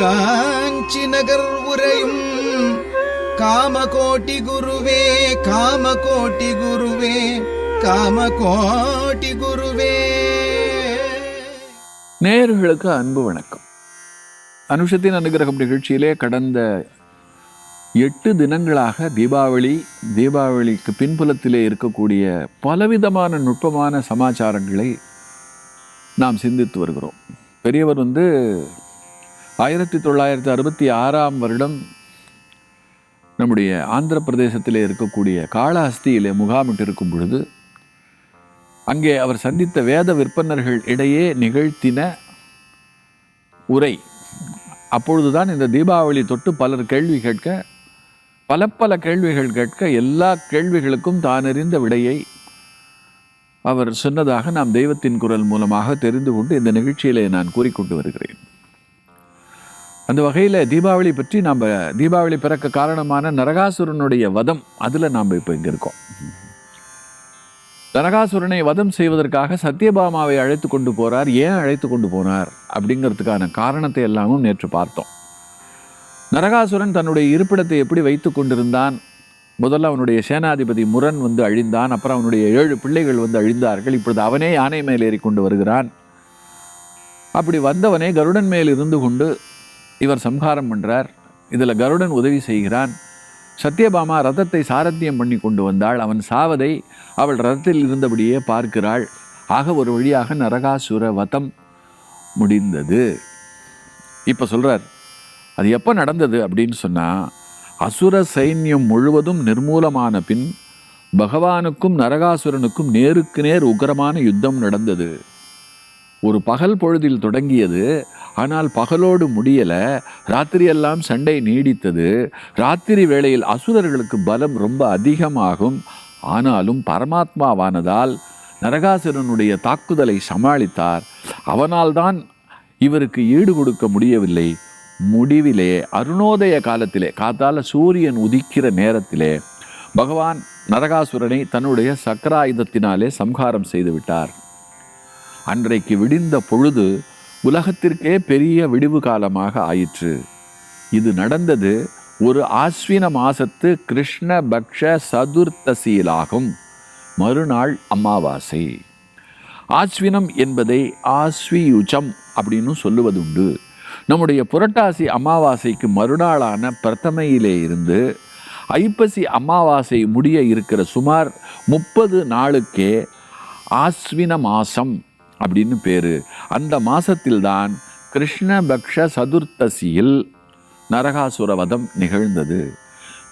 காஞ்சி நகர் உரையும் காமகோட்டி குருவே காமகோட்டி குருவே காமகோட்டி குருவே. நேயர்களுக்கு அன்பு வணக்கம். அனுஷத்தின் அனுகிரகம் நிகழ்ச்சியிலே கடந்த எட்டு தினங்களாக தீபாவளி தீபாவளிக்கு பின்புலத்திலே இருக்கக்கூடிய பலவிதமான நுட்பமான சமாச்சாரங்களை நாம் சிந்தித்து வருகிறோம். பெரியவர் வந்து ஆயிரத்தி தொள்ளாயிரத்தி அறுபத்தி ஆறாம் வருடம் நம்முடைய ஆந்திர பிரதேசத்திலே இருக்கக்கூடிய காளஹஸ்தியிலே முகாமிட்டிருக்கும் பொழுது அங்கே அவர் சந்தித்த வேத விற்பனர்கள் இடையே நிகழ்த்தின உரை. அப்பொழுதுதான் இந்த தீபாவளி தொட்டு பலர் கேள்வி கேட்க பல பல கேள்விகள் கேட்க எல்லா கேள்விகளுக்கும் தான் அறிந்த விடையை அவர் சொன்னதாக நாம் தெய்வத்தின் குரல் மூலமாக தெரிந்து கொண்டு இந்த நிகழ்ச்சியிலே நான் கூறிக்கொண்டு வருகிறேன். அந்த வகையில் தீபாவளி பற்றி நாம் தீபாவளி பிறக்க காரணமான நரகாசுரனுடைய வதம் அதில் நாம் இப்போ இங்கே இருக்கோம். நரகாசுரனை வதம் செய்வதற்காக சத்யபாமாவை அழைத்து கொண்டு போறார். ஏன் அழைத்து கொண்டு போனார்? அப்படிங்கிறதுக்கான காரணத்தை எல்லாமும் நேற்று பார்த்தோம். நரகாசுரன் தன்னுடைய இருப்பிடத்தை எப்படி வைத்து கொண்டிருந்தான்? முதல்ல அவனுடைய சேனாதிபதி முரண் வந்து அழிந்தான். அப்புறம் அவனுடைய ஏழு பிள்ளைகள் வந்து அழிந்தார்கள். இப்பொழுது அவனே யானை மேல் ஏறி கொண்டு வருகிறான். அப்படி வந்தவனே கருடன் மேல் இருந்து கொண்டு இவர் சம்ஹாரம் பண்ணுறார் இதில் கருடன் உதவி செய்கிறான். சத்யபாமா ரதத்தை சாரத்தியம் பண்ணி கொண்டு வந்தாள். அவன் சாவதை அவள் ரதத்தில் இருந்தபடியே பார்க்கிறாள். ஆக ஒரு வழியாக நரகாசுர வதம் முடிந்தது. இப்போ சொல்றார் அது எப்போ நடந்தது? அப்படின்னு சொன்னால் அசுர சைன்யம் முழுவதும் நிர்மூலமான பின் பகவானுக்கும் நரகாசுரனுக்கும் நேருக்கு நேர் உக்கரமான யுத்தம் நடந்தது. ஒரு பகல் பொழுதில் தொடங்கியது ஆனால் பகலோடு முடியல ராத்திரியெல்லாம் சண்டை நீடித்தது. ராத்திரி வேளையில் அசுரர்களுக்கு பலம் ரொம்ப அதிகமாகும். ஆனாலும் பரமாத்மாவானதால் நரகாசுரனுடைய தாக்குதலை சமாளித்தார். அவனால்தான் இவருக்கு ஈடு கொடுக்க முடியவில்லை. முடிவிலே அருணோதய காலத்திலே காத்தால சூரியன் உதிக்கிற நேரத்திலே பகவான் நரகாசுரனை தன்னுடைய சக்கராயுதத்தினாலே சம்ஹாரம் செய்து விட்டார். அன்றைக்கு விடிந்த பொழுது உலகத்திற்கே பெரிய விடிவு காலமாக ஆயிற்று. இது நடந்தது ஒரு ஆஸ்வின மாசத்து கிருஷ்ண பக்ஷ சதுர்த்தசியிலாகும். மறுநாள் அமாவாசை. ஆஸ்வினம் என்பதை ஆஸ்வியுஜம் அப்படின்னு சொல்லுவதுண்டு. நம்முடைய புரட்டாசி அமாவாசைக்கு மறுநாளான பிரதமையிலே இருந்து ஐப்பசி அமாவாசை முடிய இருக்கிற சுமார் முப்பது நாளுக்கே ஆஸ்வின மாசம் அப்படின்னு பேர். அந்த மாதத்தில்தான் கிருஷ்ணபக்ஷ சதுர்த்தசியில் நரகாசுரவதம் நிகழ்ந்தது.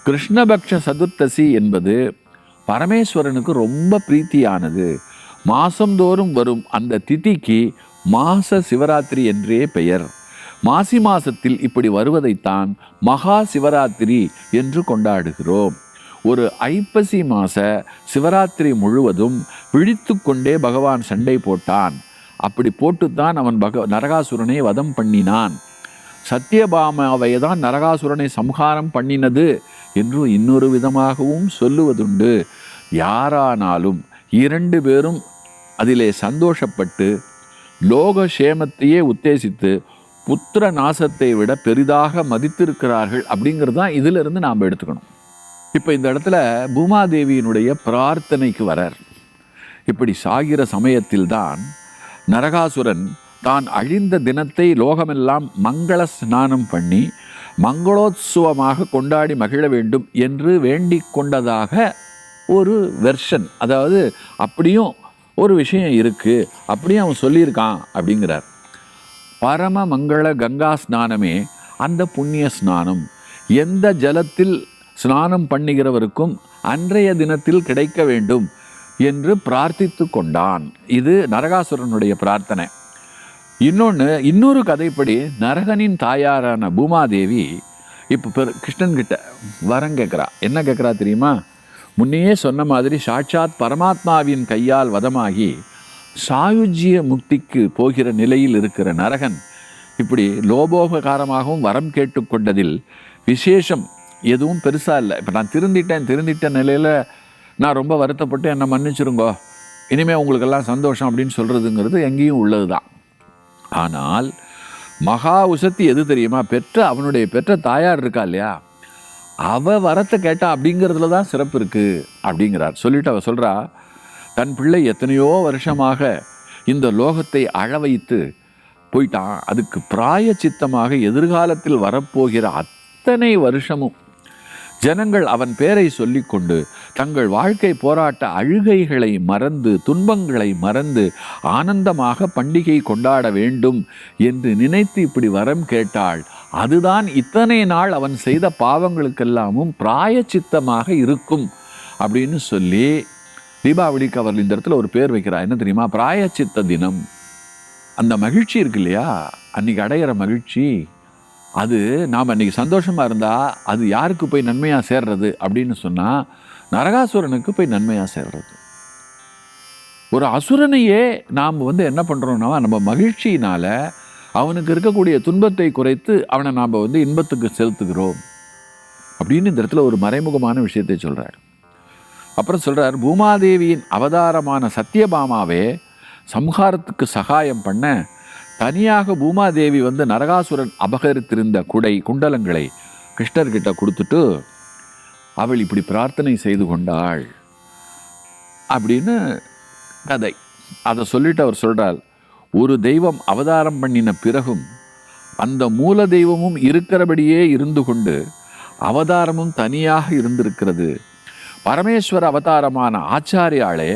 கிருஷ்ணபக்ஷ சதுர்த்தசி என்பது பரமேஸ்வரனுக்கு ரொம்ப பிரீத்தியானது. மாதந்தோறும் வரும் அந்த திதிக்கு மாச சிவராத்திரி என்றே பெயர். மாசி மாசத்தில் இப்படி வருவதைத்தான் மகா சிவராத்திரி என்று கொண்டாடுகிறோம். ஒரு ஐப்பசி மாச சிவராத்திரி முழுவதும் விழித்து கொண்டே பகவான் சண்டை போட்டான். அப்படி போட்டுத்தான் அவன் பக நரகாசுரனை வதம் பண்ணினான். சத்யபாமாவை தான் நரகாசுரனை சம்ஹாரம் பண்ணினது என்று இன்னொரு விதமாகவும் சொல்லுவதுண்டு. யாரானாலும் இரண்டு பேரும் அதிலே சந்தோஷப்பட்டு லோக சேமத்தையே உத்தேசித்து புத்திர நாசத்தை விட பெரிதாக மதித்திருக்கிறார்கள் அப்படிங்கிறது தான் இதிலிருந்து நாம் எடுத்துக்கணும். இப்போ இந்த இடத்துல பூமாதேவியினுடைய பிரார்த்தனைக்கு வரார். இப்படி சாகிற சமயத்தில்தான் நரகாசுரன் தான் அழிந்த தினத்தை லோகமெல்லாம் மங்கள ஸ்நானம் பண்ணி மங்களோத்சவமாக கொண்டாடி மகிழ வேண்டும் என்று வேண்டிக் கொண்டதாக ஒரு வெர்ஷன். அதாவது அப்படியும் ஒரு விஷயம் இருக்குது அப்படியும் அவன் சொல்லியிருக்கான் அப்படிங்கிறார். பரம மங்கள கங்கா ஸ்நானமே அந்த புண்ணிய ஸ்நானம். எந்த ஜலத்தில் ஸ்நானம் பண்ணுகிறவருக்கும் அன்றைய தினத்தில் கிடைக்க வேண்டும் என்று பிரார்த்தித்து கொண்டான். இது நரகாசுரனுடைய பிரார்த்தனை. இன்னொன்று இன்னொரு கதைப்படி நரகனின் தாயாரான பூமாதேவி இப்போ பெரு கிருஷ்ணன் கிட்ட வரம் கேட்குறா என்ன கேட்குறா தெரியுமா? முன்னையே சொன்ன மாதிரி சாட்சாத் பரமாத்மாவின் கையால் வதமாகி சாயுஜ்ய முக்திக்கு போகிற நிலையில் இருக்கிற நரகன் இப்படி லோபோபகாரமாகவும் வரம் கேட்டுக்கொண்டதில் விசேஷம் எதுவும் பெருசாக இல்லை. இப்போ நான் திருந்திட்டேன் திருந்திட்ட நிலையில் நான் ரொம்ப வருத்தப்பட்டு என்னை மன்னிச்சிருங்கோ. இனிமேல் உங்களுக்கெல்லாம் சந்தோஷம் அப்படின்னு சொல்கிறதுங்கிறது எங்கேயும் உள்ளது தான் ஆனால் மகா உசத்தி எது தெரியுமா? பெற்ற அவனுடைய பெற்ற தாயார் இருக்கா இல்லையா? அவள் வரத்தை கேட்டா அப்படிங்கிறதுல தான் சிறப்பு இருக்குது அப்படிங்கிறார். சொல்லிட்டு அவள் சொல்கிறா தன் பிள்ளை எத்தனையோ வருஷமாக இந்த லோகத்தை அழ வைத்து போயிட்டான். அதுக்கு பிராய சித்தமாக எதிர்காலத்தில் வரப்போகிற அத்தனை வருஷமும் ஜனங்கள் அவன் பேரை சொல்லிக்கொண்டு தங்கள் வாழ்க்கை போராட்ட அழுகைகளை மறந்து துன்பங்களை மறந்து ஆனந்தமாக பண்டிகை கொண்டாட வேண்டும் என்று நினைத்து இப்படி வரம் கேட்டாள். அதுதான் இத்தனை நாள் அவன் செய்த பாவங்களுக்கெல்லாமும் பிராயச்சித்தமாக இருக்கும் அப்படின்னு சொல்லி தீபாவளிக்கு அவர் இந்த இடத்துல ஒரு பேர் வைக்கிறார். என்ன தெரியுமா? பிராயச்சித்த தினம். அந்த மகிழ்ச்சி இருக்கு இல்லையா? அன்னைக்கு அடையிற மகிழ்ச்சி. அது நாம் இன்றைக்கி சந்தோஷமாக இருந்தால் அது யாருக்கு போய் நன்மையாக சேர்றது அப்படின்னு சொன்னால் நரகாசுரனுக்கு போய் நன்மையாக சேர்றது. ஒரு அசுரனையே நாம் வந்து என்ன பண்ணுறோம்னா நம்ம மகிழ்ச்சியினால் அவனுக்கு இருக்கக்கூடிய துன்பத்தை குறைத்து அவனை நாம் வந்து இன்பத்துக்கு செலுத்துகிறோம். அப்படின்னு இந்த இடத்துல ஒரு மறைமுகமான விஷயத்தை சொல்கிறார் அப்புறம் சொல்கிறார் பூமாதேவியின் அவதாரமான சத்யபாமாவே சம்ஹாரத்துக்கு சகாயம் பண்ண தனியாக பூமாதேவி வந்து நரகாசுரன் அபகரித்திருந்த குடை குண்டலங்களை கிருஷ்ணர்கிட்ட கொடுத்துட்டு அவள் இப்படி பிரார்த்தனை செய்து கொண்டாள் அப்படின்னு கதை. அதை சொல்லிட்டு அவர் சொல்கிறார் ஒரு தெய்வம் அவதாரம் பண்ணின பிறகும் அந்த மூல தெய்வமும் இருக்கிறபடியே இருந்து கொண்டு அவதாரமும் தனியாக இருந்திருக்கிறது. பரமேஸ்வர அவதாரமான ஆச்சாரியாலே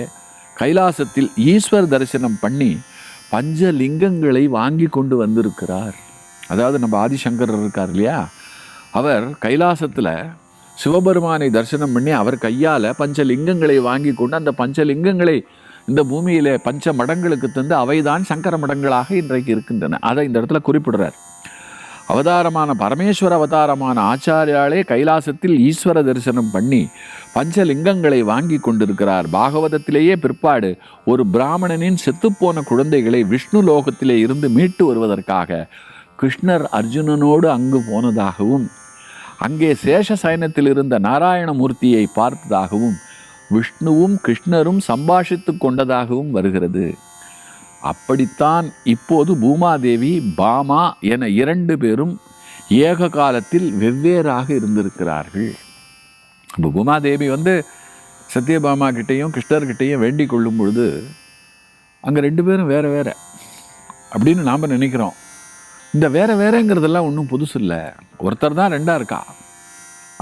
கைலாசத்தில் ஈஸ்வர் தரிசனம் பண்ணி பஞ்ச லிங்கங்களை வாங்கி கொண்டு வந்திருக்கிறார். அதாவது நம்ம ஆதிசங்கரர் இருக்கார் இல்லையா? அவர் கைலாசத்தில் சிவபெருமானை தரிசனம் பண்ணி அவர் கையால் பஞ்சலிங்கங்களை வாங்கி கொண்டு அந்த பஞ்சலிங்கங்களை இந்த பூமியில் பஞ்ச மடங்களுக்கு தந்து அவைதான் சங்கர மடங்களாக இன்றைக்கு இருக்கின்றன. அதை இந்த இடத்துல குறிப்பிடுறார். அவதாரமான பரமேஸ்வர அவதாரமான ஆச்சாரியாலே கைலாசத்தில் ஈஸ்வர தரிசனம் பண்ணி பஞ்சலிங்கங்களை வாங்கி கொண்டிருக்கிறார். பாகவதத்திலேயே பிற்பாடு ஒரு பிராமணனின் செத்துப்போன குழந்தைகளை விஷ்ணு லோகத்திலே இருந்து மீட்டு வருவதற்காக கிருஷ்ணர் அர்ஜுனனோடு அங்கு போனதாகவும் அங்கே சேஷ சயனத்தில் இருந்த நாராயணமூர்த்தியை பார்த்ததாகவும் விஷ்ணுவும் கிருஷ்ணரும் சம்பாஷித்து கொண்டதாகவும் வருகிறது. அப்படித்தான் இப்போது பூமாதேவி பாமா என இரண்டு பேரும் ஏக காலத்தில் வெவ்வேறாக இருந்திருக்கிறார்கள். இப்போ பூமாதேவி வந்து சத்யபாமா கிட்டேயும் கிருஷ்ணர்கிட்டையும் வேண்டிக் கொள்ளும் பொழுது அங்கே ரெண்டு பேரும் வேறு வேறு அப்படின்னு நாம் நினைக்கிறோம். இந்த வேறு வேறுங்கிறதெல்லாம் ஒன்றும் புதுசு இல்லை. ஒருத்தர் தான் ரெண்டாக இருக்கா?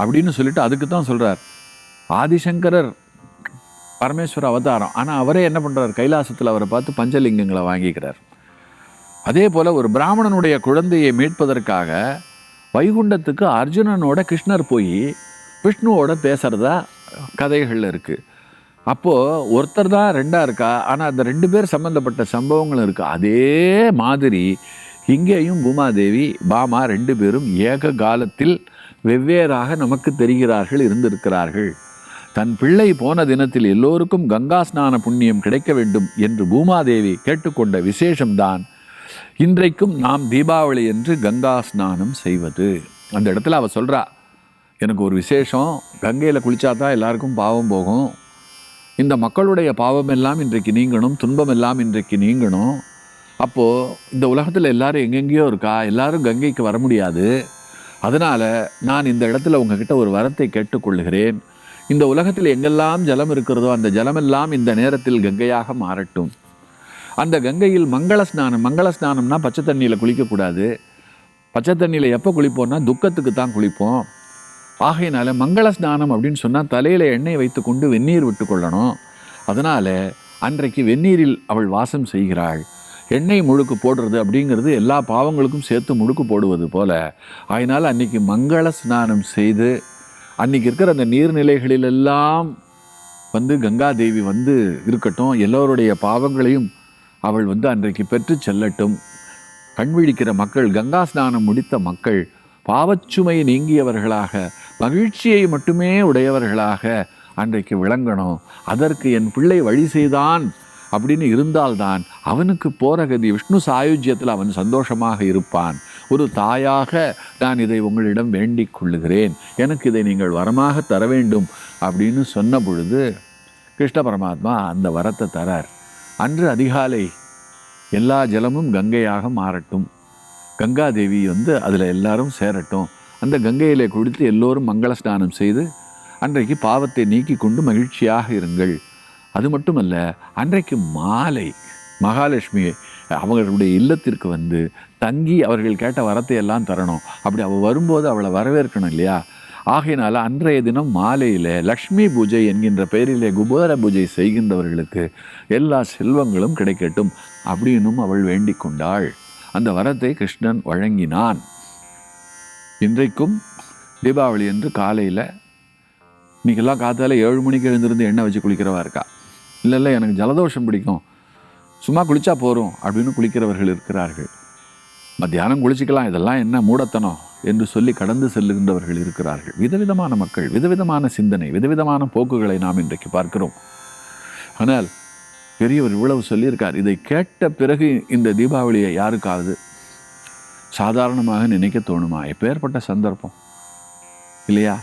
அப்படின்னு சொல்லிட்டு அதுக்கு தான் சொல்கிறார் ஆதிசங்கரர் பரமேஸ்வர அவதாரம். ஆனால் அவரே என்ன பண்ணுறார் கைலாசத்தில் அவரை பார்த்து பஞ்சலிங்கங்களை வாங்கிக்கிறார். அதே போல் ஒரு பிராமணனுடைய குழந்தையை மீட்பதற்காக வைகுண்டத்துக்கு அர்ஜுனனோட கிருஷ்ணர் போய் விஷ்ணுவோட பேசுகிறதா கதைகள் இருக்குது அப்போது ஒருத்தர் தான் ரெண்டாக இருக்கா? ஆனால் அந்த ரெண்டு பேர் சம்மந்தப்பட்ட சம்பவங்களும் இருக்குது அதே மாதிரி இங்கேயும் பூமாதேவி பாமா ரெண்டு பேரும் ஏக காலத்தில் வெவ்வேறாக நமக்கு தெரிகிறார்கள் இருந்திருக்கிறார்கள். தன் பிள்ளை போன தினத்தில் எல்லோருக்கும் கங்கா ஸ்நான புண்ணியம் கிடைக்க வேண்டும் என்று பூமாதேவி கேட்டுக்கொண்ட விசேஷம்தான். இன்றைக்கும் நாம் தீபாவளி என்று கங்கா ஸ்நானம் செய்வது. அந்த இடத்துல அவள் சொல்கிறா எனக்கு ஒரு விசேஷம். கங்கையில் குளிச்சாதான் எல்லாருக்கும் பாவம் போகும். இந்த மக்களுடைய பாவம் எல்லாம் இன்றைக்கு நீங்கணும் துன்பம் எல்லாம் இன்றைக்கு நீங்கணும். அப்போது இந்த உலகத்தில் எல்லோரும் எங்கெங்கேயோ இருக்கா? எல்லாரும் கங்கைக்கு வர முடியாது. அதனால் நான் இந்த இடத்துல உங்ககிட்ட ஒரு வரத்தை கேட்டுக்கொள்கிறேன். இந்த உலகத்தில் எங்கெல்லாம் ஜலம் இருக்கிறதோ அந்த ஜலமெல்லாம் இந்த நேரத்தில் கங்கையாக மாறட்டும். அந்த கங்கையில் மங்கள ஸ்நானம் மங்கள ஸ்நானம்னா பச்சை தண்ணியில் குளிக்கக்கூடாது. பச்சை தண்ணியில் எப்போ குளிப்போம்னா துக்கத்துக்கு தான் குளிப்போம். ஆகையினால மங்கள ஸ்நானம் அப்படின்னு சொன்னால் தலையில் எண்ணெய் வைத்துக்கொண்டு வெந்நீர் விட்டு கொள்ளணும். அதனால் அன்றைக்கு வெந்நீரில் அவள் வாசம் செய்கிறாள். எண்ணெய் முழுக்கு போடுறது அப்படிங்கிறது எல்லா பாவங்களுக்கும் சேர்த்து முழுக்கு போடுவது போல. அதனால் அன்றைக்கி மங்கள ஸ்நானம் செய்து அன்னைக்கு இருக்கிற அந்த நீர்நிலைகளிலெல்லாம் வந்து கங்கா தேவி வந்து இருக்கட்டும் எல்லோருடைய பாவங்களையும் அவள் வந்து அன்றைக்கு பெற்று செல்லட்டும். கண்விழிக்கிற மக்கள் கங்கா ஸ்நானம் முடித்த மக்கள் பாவச்சுமை நீங்கியவர்களாக மகிழ்ச்சியை மட்டுமே உடையவர்களாக அன்றைக்கு விளங்கணும். அதற்கு என் பிள்ளை வழி செய்தான் அப்படின்னு இருந்தால்தான் அவனுக்கு போற கதி. விஷ்ணு சாயுஜ்யத்தில் அவன் சந்தோஷமாக இருப்பான். ஒரு தாயாக நான் இதை உங்களிடம் வேண்டிக் கொள்ளுகிறேன். எனக்கு இதை நீங்கள் வரமாக தர வேண்டும் அப்படின்னு சொன்ன பொழுது கிருஷ்ண பரமாத்மா அந்த வரத்தை தரார். அன்று அதிகாலை எல்லா ஜலமும் கங்கையாக மாறட்டும். கங்காதேவி வந்து அதில் எல்லாரும் சேரட்டும். அந்த கங்கையிலே குடித்து எல்லோரும் மங்கள ஸ்நானம் செய்து அன்றைக்கு பாவத்தை நீக்கி கொண்டு மகிழ்ச்சியாக இருங்கள். அது மட்டுமல்ல அன்றைக்கு மாலை மகாலட்சுமியை அவர்களுடைய இல்லத்திற்கு வந்து தங்கி அவர்கள் கேட்ட வரத்தை எல்லாம் தரணும். அப்படி அவள் வரும்போது அவளை வரவேற்கணும் இல்லையா? ஆகையினால அன்றைய தினம் மாலையில் லக்ஷ்மி பூஜை என்கின்ற பெயரிலே குபேர பூஜை செய்கின்றவர்களுக்கு எல்லா செல்வங்களும் கிடைக்கட்டும் அப்படின்னும் அவள் வேண்டிக் கொண்டாள். அந்த வரத்தை கிருஷ்ணன் வழங்கினான். இன்றைக்கும் தீபாவளி என்று காலையில் இன்றைக்கெல்லாம் காத்தால ஏழு மணிக்கு எழுந்திருந்து எண்ணெய் வச்சு குளிக்கிறவா இருக்கா? இல்லை இல்லை எனக்கு ஜலதோஷம் பிடிக்கும். சும்மா குளிச்சா போகிறோம் அப்படின்னு குளிக்கிறவர்கள் இருக்கிறார்கள். மத்தியானம் குளிச்சுக்கலாம் இதெல்லாம் என்ன மூடத்தனம் என்று சொல்லி கடந்து செல்லுகின்றவர்கள் இருக்கிறார்கள். விதவிதமான மக்கள் விதவிதமான சிந்தனை விதவிதமான போக்குகளை நாம் இன்றைக்கு பார்க்கிறோம். ஆனால் பெரியவர் இவ்வளவு சொல்லியிருக்கார். இதை கேட்ட பிறகு இந்த தீபாவளியை யாருக்காவது சாதாரணமாக நினைக்க தோணுமா? எப்பேற்பட்ட சந்தர்ப்பம்? இல்லையா?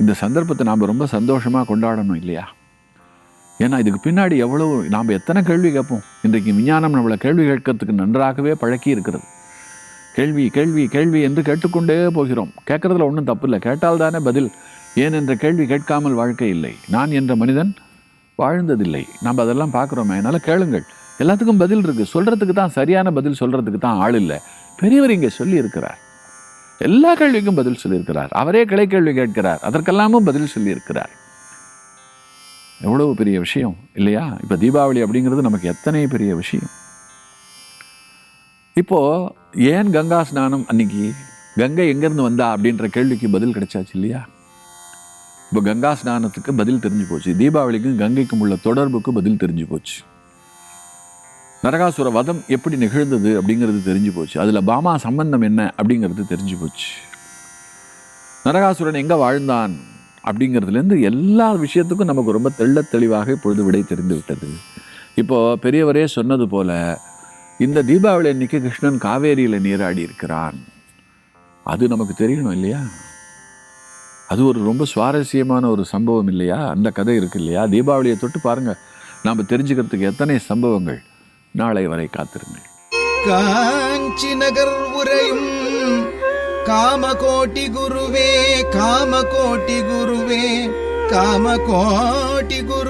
இந்த சந்தர்ப்பத்தை நாம் ரொம்ப சந்தோஷமாக கொண்டாடணும் இல்லையா? ஏன்னா இதுக்கு பின்னாடி எவ்வளவு நாம் எத்தனை கேள்வி கேட்போம்? இன்றைக்கு விஞ்ஞானம் நம்மளை கேள்வி கேட்கறதுக்கு நன்றாகவே பழக்கி இருக்கிறது. கேள்வி கேள்வி கேள்வி என்று கேட்டுக்கொண்டே போகிறோம். கேட்கறதுல ஒன்றும் தப்பு இல்லை கேட்டால்தானே பதில். ஏன் என்ற கேள்வி கேட்காமல் வாழ்க்கை இல்லை. நான் என்ற மனிதன் வாழ்ந்ததில்லை. நாம் அதெல்லாம் பார்க்குறோமே. அதனால் கேளுங்கள். எல்லாத்துக்கும் பதில் இருக்குது சொல்கிறதுக்கு தான் சரியான பதில் சொல்கிறதுக்கு தான் ஆள் இல்லை. பெரியவர் இங்கே சொல்லி இருக்கிறார் எல்லா கேள்விக்கும் பதில் சொல்லியிருக்கிறார். அவரே கிளை கேள்வி கேட்கிறார். அதற்கெல்லாமும் பதில் சொல்லியிருக்கிறார். எவ்வளவு பெரிய விஷயம் இல்லையா? இப்போ தீபாவளி அப்படிங்கிறது நமக்கு எத்தனை பெரிய விஷயம்? இப்போ ஏன் கங்கா ஸ்நானம் அன்னைக்கு கங்கை எங்கேருந்து வந்தா அப்படின்ற கேள்விக்கு பதில் கிடைச்சாச்சு இல்லையா? இப்போ கங்கா ஸ்நானத்துக்கு பதில் தெரிஞ்சு போச்சு. தீபாவளிக்கும் கங்கைக்கும் உள்ள தொடர்புக்கு பதில் தெரிஞ்சு போச்சு. நரகாசுர வதம் எப்படி நிகழ்ந்தது அப்படிங்கிறது தெரிஞ்சு போச்சு. அதில் பாமா சம்பந்தம் என்ன அப்படிங்கிறது தெரிஞ்சு போச்சு. நரகாசுரன் எங்கே வாழ்ந்தான்? அப்படிங்கிறதுலேருந்து எல்லா விஷயத்துக்கும் நமக்கு ரொம்ப தெள்ள தெளிவாக இப்பொழுது விடை தெரிந்து விட்டது. இப்போ பெரியவரே சொன்னது போல இந்த தீபாவளி அன்னைக்கு கிருஷ்ணன் காவேரியில் நீராடி இருக்கிறான். அது நமக்கு தெரியணும் இல்லையா? அது ஒரு ரொம்ப சுவாரஸ்யமான ஒரு சம்பவம் இல்லையா? அந்த கதை இருக்கு இல்லையா? தீபாவளியை தொட்டு பாருங்க. நாம் தெரிஞ்சுக்கிறதுக்கு எத்தனை சம்பவங்கள். நாளை வரை காத்திருங்கள். காஞ்சி நகர் உரையும் காமகோட்டி குருவே காமகோட்டி குருவே காமகோட்டி குருவே